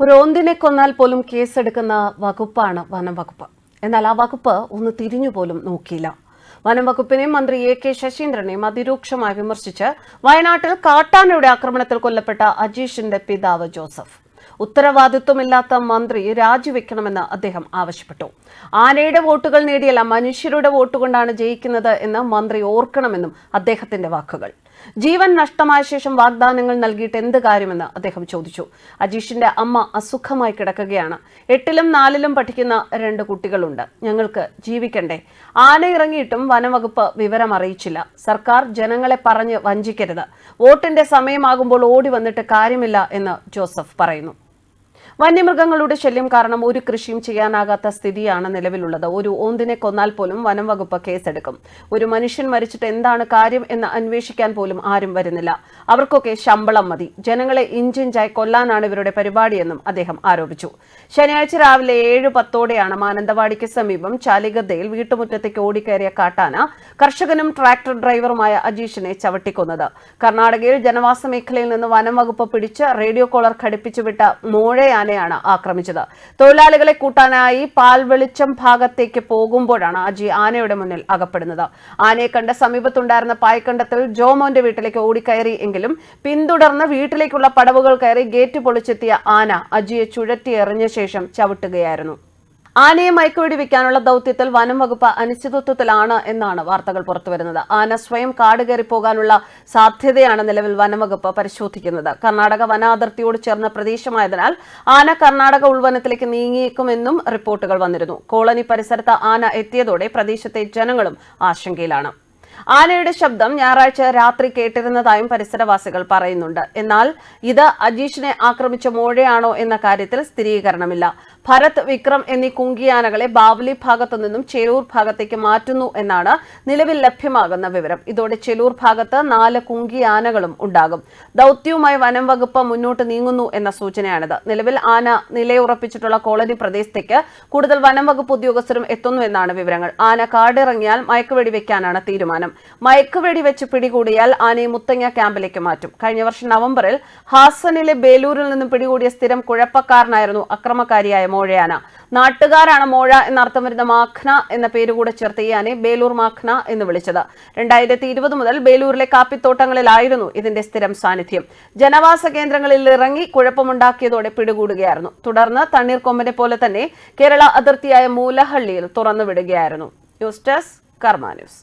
ഒരു ഓന്തിനെ കൊന്നാൽ പോലും കേസെടുക്കുന്ന വകുപ്പാണ് വനം വകുപ്പ്. എന്നാൽ ആ വകുപ്പ് ഒന്ന് തിരിഞ്ഞു പോലും നോക്കിയില്ല. വനം വകുപ്പിനെയും മന്ത്രി എ കെ ശശീന്ദ്രനെയും അതിരൂക്ഷമായി വിമർശിച്ച് വയനാട്ടിൽ കാട്ടാനയുടെ ആക്രമണത്തിൽ കൊല്ലപ്പെട്ട അജീഷിന്റെ പിതാവ് ജോസഫ്. ഉത്തരവാദിത്വമില്ലാത്ത മന്ത്രി രാജിവെക്കണമെന്ന് അദ്ദേഹം ആവശ്യപ്പെട്ടു. ആനയുടെ വോട്ടുകൾ നേടിയല്ല മനുഷ്യരുടെ വോട്ടുകൊണ്ടാണ് ജയിക്കുന്നത് എന്ന് മന്ത്രി ഓർക്കണമെന്നും അദ്ദേഹത്തിന്റെ വാക്കുകൾ. ജീവൻ നഷ്ടമായ ശേഷം വാഗ്ദാനങ്ങൾ നൽകിയിട്ട് എന്ത് കാര്യമെന്ന് അദ്ദേഹം ചോദിച്ചു. അജീഷിന്റെ അമ്മ അസുഖമായി കിടക്കുകയാണ്. എട്ടിലും നാലിലും പഠിക്കുന്ന രണ്ട് കുട്ടികളുണ്ട്. ഞങ്ങൾക്ക് ജീവിക്കണ്ടേ? ആന ഇറങ്ങിയിട്ടും വനവകുപ്പ് വിവരം അറിയിച്ചില്ല. സർക്കാർ ജനങ്ങളെ പറഞ്ഞ് വഞ്ചിക്കരുത്. വോട്ടിന്റെ സമയമാകുമ്പോൾ ഓടി വന്നിട്ട് കാര്യമില്ല എന്ന് ജോസഫ് പറയുന്നു. വന്യമൃഗങ്ങളുടെ ശല്യം കാരണം ഒരു കൃഷിയും ചെയ്യാനാകാത്ത സ്ഥിതിയാണ് നിലവിലുള്ളത്. ഒരു ഓന്തിനെ കൊന്നാൽ പോലും വനം വകുപ്പ് കേസെടുക്കും. ഒരു മനുഷ്യൻ മരിച്ചിട്ട് എന്താണ് കാര്യം എന്ന് അന്വേഷിക്കാൻ പോലും ആരും വരുന്നില്ല. അവർക്കൊക്കെ ശമ്പളം മതി. ജനങ്ങളെ ഇഞ്ചിഞ്ചായി കൊല്ലാനാണ് ഇവരുടെ പരിപാടിയെന്നും അദ്ദേഹം ആരോപിച്ചു. ശനിയാഴ്ച രാവിലെ ഏഴ് പത്തോടെയാണ് മാനന്തവാടിക്ക് സമീപം ചാലിഗദ്ദയിൽ വീട്ടുമുറ്റത്തേക്ക് ഓടിക്കയറിയ കാട്ടാന കർഷകനും ട്രാക്ടർ ഡ്രൈവറുമായ അജീഷിനെ ചവിട്ടിക്കൊന്നത്. കർണാടകയിൽ ജനവാസ മേഖലയിൽ നിന്ന് വനം വകുപ്പ് പിടിച്ച് റേഡിയോ കോളർ ഘടിപ്പിച്ചുവിട്ട മോഴയാനയാണ് ആക്രമിച്ചത്. തൊഴിലാളികളെ കൂട്ടാനായി പാൽവെളിച്ചം ഭാഗത്തേക്ക് പോകുമ്പോഴാണ് അജി ആനയുടെ മുന്നിൽ അകപ്പെടുന്നത്. ആനയെ കണ്ട് സമീപത്തുണ്ടായിരുന്ന പായ്ക്കണ്ടത്തിൽ ജോമോന്റെ വീട്ടിലേക്ക് ഓടിക്കയറി എങ്കിലും പിന്തുടർന്ന് വീട്ടിലേക്കുള്ള പടവുകൾ കയറി ഗേറ്റ് പൊളിച്ചെത്തിയ ആന അജിയെ ചുഴറ്റി എറിഞ്ഞ ശേഷം ചവിട്ടുകയായിരുന്നു. ആനയെ മയക്കുവെടി വെക്കാനുള്ള ദൌത്യത്തിൽ വനം വകുപ്പ് അനിശ്ചിതത്വത്തിലാണ് എന്നാണ് വാർത്തകൾ പുറത്തുവരുന്നത്. ആന സ്വയം കാട് കയറി പോകാനുള്ള സാധ്യതയാണ് നിലവിൽ വനംവകുപ്പ് പരിശോധിക്കുന്നത്. കർണാടക വനാതിർത്തിയോട് ചേർന്ന പ്രദേശമായതിനാൽ ആന കർണാടക ഉൾവനത്തിലേക്ക് നീങ്ങിയേക്കുമെന്നും റിപ്പോർട്ടുകൾ വന്നിരുന്നു. കോളനി പരിസരത്ത് ആന എത്തിയതോടെ പ്രദേശത്തെ ജനങ്ങളും ആശങ്കയിലാണ്. ആനയുടെ ശബ്ദം ഞായറാഴ്ച രാത്രി കേട്ടിരുന്നതായും പരിസരവാസികൾ പറയുന്നുണ്ട്. എന്നാൽ ഇത് അജീഷിനെ ആക്രമിച്ച മോഴയാണോ എന്ന കാര്യത്തിൽ സ്ഥിരീകരണമില്ല. ഭരത് വിക്രം എന്നീ കുങ്കിയാനകളെ ബാവലി ഭാഗത്തു നിന്നും ചെലൂർ ഭാഗത്തേക്ക് മാറ്റുന്നു എന്നാണ് നിലവിൽ ലഭ്യമാകുന്ന വിവരം. ഇതോടെ ചെലൂർ ഭാഗത്ത് നാല് കുങ്കിയാനകളും ഉണ്ടാകും. ദൌത്യവുമായി വനം വകുപ്പ് മുന്നോട്ട് നീങ്ങുന്നു എന്ന സൂചനയാണിത്. നിലവിൽ ആന നിലയുറപ്പിച്ചിട്ടുള്ള കോളനി പ്രദേശത്തേക്ക് കൂടുതൽ വനം വകുപ്പ് ഉദ്യോഗസ്ഥരും എത്തുന്നു എന്നാണ് വിവരങ്ങൾ. ആന കാടിറങ്ങിയാൽ മയക്കുവെടി വെക്കാനാണ് തീരുമാനം. മയക്കുവെടി വെച്ച് പിടികൂടിയാൽ ആനയെ മുത്തങ്ങ ക്യാമ്പിലേക്ക് മാറ്റും. കഴിഞ്ഞ വർഷം നവംബറിൽ ഹാസനിലെ ബേലൂരിൽ നിന്നും പിടികൂടിയ സ്ഥിരം കുഴപ്പക്കാരനായിരുന്നു അക്രമകാരിയായ മോഴയാന നാട്ടുകാരാണ് മോഴ എന്നർത്ഥം വരുന്ന മാഖ്ന എന്ന പേര് കൂടെ ചേർത്ത് ഈ ബേലൂർ മാഖ്ന എന്ന് വിളിച്ചത്. രണ്ടായിരത്തി ഇരുപത് മുതൽ ബേലൂരിലെ കാപ്പിത്തോട്ടങ്ങളിലായിരുന്നു ഇതിന്റെ സ്ഥിരം സാന്നിധ്യം. ജനവാസ കേന്ദ്രങ്ങളിൽ ഇറങ്ങി കുഴപ്പമുണ്ടാക്കിയതോടെ പിടികൂടുകയായിരുന്നു. തുടർന്ന് തണ്ണീർക്കൊമ്പനെ പോലെ തന്നെ കേരള അതിർത്തിയായ മൂലഹള്ളിയിൽ തുറന്നുവിടുകയായിരുന്നു. News desk Karma news.